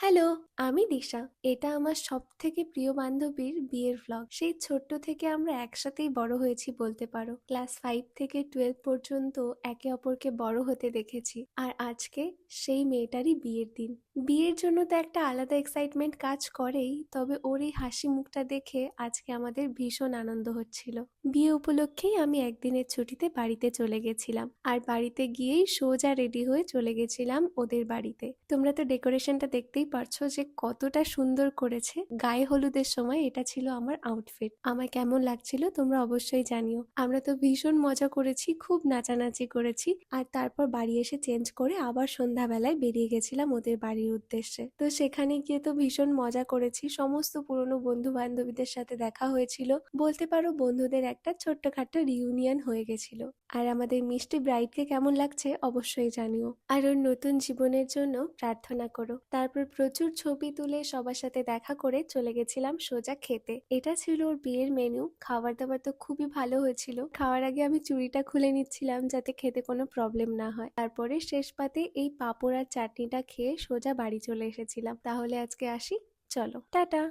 Hello. আমি দিশা। এটা আমার সব থেকে প্রিয় বান্ধবীর বিয়ের ভ্লগ সেই ছোট্ট থেকে আমরা একসাথেই বড় হয়েছি বলতে পারো। ক্লাস ফাইভ থেকে টুয়েলভ পর্যন্ত একে অপরকে বড় হতে দেখেছি। আর আজকে সেই মেয়েটারই বিয়ের দিন। বিয়ের জন্য তো একটা আলাদা এক্সাইটমেন্ট কাজ করেই, তবে ওর এই হাসি মুখটা দেখে আজকে আমাদের ভীষণ আনন্দ হচ্ছিল। বিয়ে উপলক্ষেই আমি একদিনের ছুটিতে বাড়িতে চলে গেছিলাম। আর বাড়িতে গিয়েই সোজা রেডি হয়ে চলে গেছিলাম ওদের বাড়িতে। তোমরা তো ডেকোরেশনটা দেখতেই পারছ যে কতটা সুন্দর করেছে। গায়ে হলুদের সময় এটা ছিল আমার আউটফিট আমার কেমন লাগছিল তোমরা অবশ্যই জানিও। আমরা তো ভীষণ মজা করেছি, খুব নাচানাচি করেছি। আর তারপর বাড়ি এসে চেঞ্জ করে আবার সন্ধ্যাবেলায় বেরিয়ে গেছিলাম ওদের বাড়ির উদ্দেশ্যে। তো সেখানে গিয়ে তো ভীষণ মজা করেছি। সমস্ত পুরনো বন্ধু বান্ধবীদের সাথে দেখা হয়েছিল। বলতে পারো বন্ধুদের একটা ছোট্টখাট্ট রিউনিয়ন হয়ে গেছিল। আর আমাদের মিষ্টি ব্রাইডকে কেমন লাগছে অবশ্যই জানিও। আর ওর নতুন জীবনের জন্য প্রার্থনা করো। তারপর প্রচুর ছবি তুলে সবার সাথে দেখা করে চলে গেছিলাম সোজা খেতে। এটা ছিল ওর বিয়ের মেনু খাবার দাবার তো খুবই ভালো হয়েছিল। খাওয়ার আগে আমি চুড়িটা খুলে নিচ্ছিলাম যাতে খেতে কোনো প্রবলেম না হয়। তারপরে শেষ পাতে এই পাপড় আর চাটনিটা খেয়ে সোজা বাড়ি চলে এসেছিলাম। তাহলে আজকে আসি? চলো। টাটা!